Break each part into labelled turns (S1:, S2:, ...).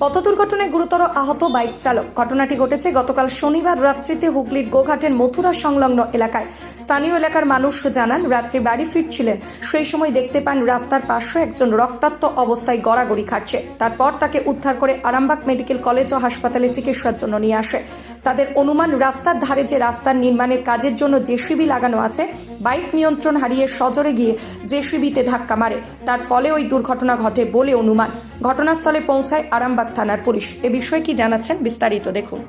S1: পথ দুর্ঘটনায় গুরুতর আহত বাইক চালক। ঘটনাটি ঘটেছে গতকাল শনিবার রাত্রিতে হুগলির গোঘাটের মথুরা সংলগ্ন এলাকায়। স্থানীয় এলাকার মানুষ জানান, রাত্রি বাড়ি ফিরছিলেন। সেই সময় দেখতে পান রাস্তার পাশে একজন রক্তাক্ত অবস্থায় গড়াগড়ি খাটছে। তারপর তাকে উদ্ধার করে আরামবাগ মেডিকেল কলেজ ও হাসপাতালে চিকিৎসার জন্য নিয়ে আসে। তাদের অনুমান, রাস্তার ধারে যে রাস্তার নির্মাণের কাজের জন্য জেসিবি লাগানো আছে, বাইক নিয়ন্ত্রণ হারিয়ে সজোরে গিয়ে জেসিবিতে ধাক্কা মারে। তার ফলে ওই দুর্ঘটনা ঘটে বলে অনুমান। ঘটনাস্থলে পৌঁছায় আরামবাগ থানার পুলিশ। এ বিষয়ে কি জানাচ্ছেন বিস্তারিত দেখুন।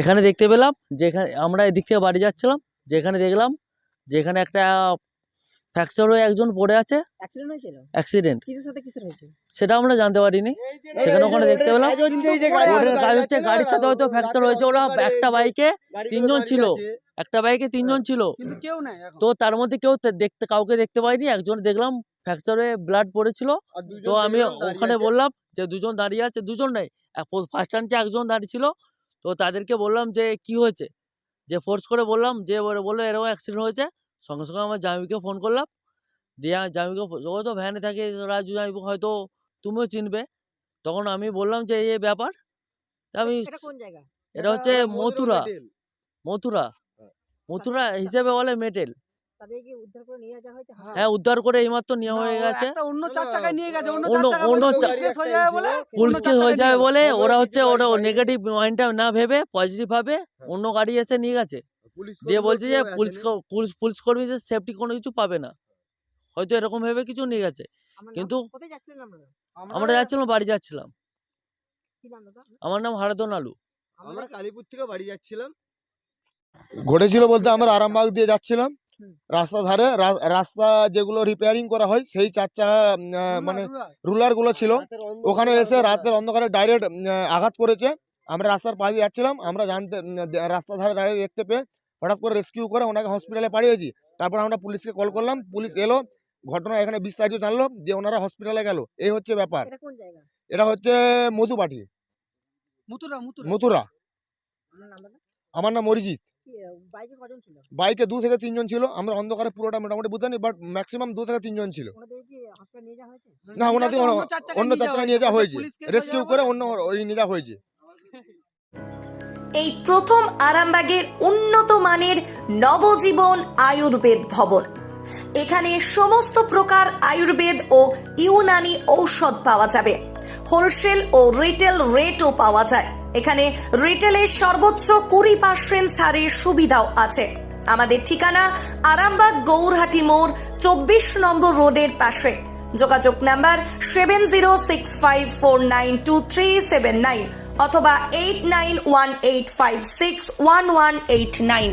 S2: এখানে দেখতে পেলাম যে এখানে আমরা এদিক থেকে বাড়ি যাচ্ছিলাম যেখানে দেখলাম যেখানে একটা ফ্র্যাকচার হয়ে একজন পড়ে আছে।
S3: অ্যাক্সিডেন্ট
S2: সেটা আমরা জানতে পারিনি। সেখানে ওখানে দেখতে পেলাম। কাজ হচ্ছে গাড়ির সাথে হয়তো ফ্র্যাকচার হয়েছে ওরা একটা বাইকে তিনজন ছিল। একটা বাইকে তিনজন ছিল।
S3: কিন্তু কেউ নাই এখন।
S2: তো তার মধ্যে কেউ দেখতে কাউকে দেখতে পাইনি। একজন দেখলাম ফ্র্যাকচার হয়ে ব্লাড পড়েছিল। তো আমি ওখানে বললাম যে দুজন দাঁড়িয়ে আছে দুজন নাই। ফার্স্ট টাইমে একজন দাঁড়িয়ে ছিল। তো তাদেরকে বললাম যে কি হয়েছে? যে ফোর্স করে বললাম যে বলল এরকম অ্যাক্সিডেন্ট হয়েছে। সঙ্গে সঙ্গে আমার জামিকে ফোন করলাম। দিয়ে জামিকে ও তো ভ্যানে থাকে রাজু জামিবু হয়তো তুমিও চিনবে। তখন আমি বললাম যে এই ব্যাপার? তা আমি
S3: এটা
S2: এটা হচ্ছে মথুরা। মথুরা। মথুরা হিসেবে বলে মেটেল।
S3: তাদের কি উদ্ধার করে নিয়ে যাওয়া হয়েছে?
S2: হ্যাঁ উদ্ধার করে এইমাত্র নেওয়া হয়ে গেছে।
S4: অন্য চার চাকায় নিয়ে গেছে অন্য
S2: অন্য-
S4: চার চাকা
S2: অন্য
S4: বলে
S2: চা-
S4: পুলিশ হয়ে যাবে বলে
S2: পুলিশ হয়ে যাবে ওরা হচ্ছে ওটা নেগেটিভ মাইন্ডটা না ভেবে পজিটিভ ভাবে অন্য গাড়ি এসে নিয়ে গেছে। দিয়ে বলছে যে পুলিশ পুলিশ পুলিশ কর্মী যে সেফটি কোনো কিছু পাবে না। হয়তো এরকম ভেবে কিছু নিয়ে গেছে। কিন্তু আমরা যাচ্ছিলাম বাড়ি যাচ্ছিলাম। আমার নাম হারাদন আলু।
S5: আমরা কালীপুর থেকে বাড়ি যাচ্ছিলাম। ঘটেছিল বলতে আমরা আরামবাগ দিয়ে যাচ্ছিলাম। রাস্তা ধারে রা- রাস্তা যেগুলো রিপেয়ারিং করা হয় সেই চার চাকা আহ, মানে রুলারগুলো ছিল। ওখানে এসে রাতের অন্ধকারে ডাইরেক্ট আঘাত করেছে। আমরা রাস্তার পাশে যাচ্ছিলাম। আমরা জানতে রাস্তার ধারে দাঁড়িয়ে দেখতে পেয়ে হঠাৎ করে রেস্কিউ করে ওনাকে হসপিটালে পাঠিয়েছি। তারপর আমরা পুলিশকে কল করলাম। পুলিশ এলো। ঘটনা এখানে বিস্তারিত জানলো যে ওনারা হসপিটালে গেল। এই হচ্ছে ব্যাপার।
S3: এটা কোন জায়গা?
S5: এটা হচ্ছে মধুপাটি। মথুরা
S3: দাদা
S5: আমার নাম অরিজিৎ।
S3: বাইকে কজন ছিল?
S5: বাইকে দু থেকে তিনজন ছিল। আমরা অন্ধকারে পুরোটা মোটামুটি বুঝতে বাট ম্যাক্সিমাম দু থেকে তিনজন ছিল।
S3: ওনাদের কি হসপিটাল নিয়ে যাওয়া হয়েছে?
S5: না ওনাদের
S4: অন্য
S5: চাকা নিয়ে যাওয়া হয়েছে।
S4: হয়ে
S5: রেস্কিউ করে অন্য ওই নিয়ে যাওয়া হয়েছে।
S1: এই প্রথম আরামবাগের উন্নত মানের নবজীবন আয়ুর্বেদ ভবন। এখানে সমস্ত প্রকার আয়ুর্বেদ ও ইউনানি ঔষধ পাওয়া যাবে। হোলসেল ও রিটেল রেটও পাওয়া যায়। এখানে রিটেলের সর্বোচ্চ কুড়ি পার্সেন্ট ছাড়ের সুবিধাও আছে। আমাদের ঠিকানা আরামবাগ গৌরহাটি মোড়, চব্বিশ নম্বর রোডের পাশে। যোগাযোগ number seven zero six five four nine two three seven nine অথবা eight nine one eight five six one one eight nine.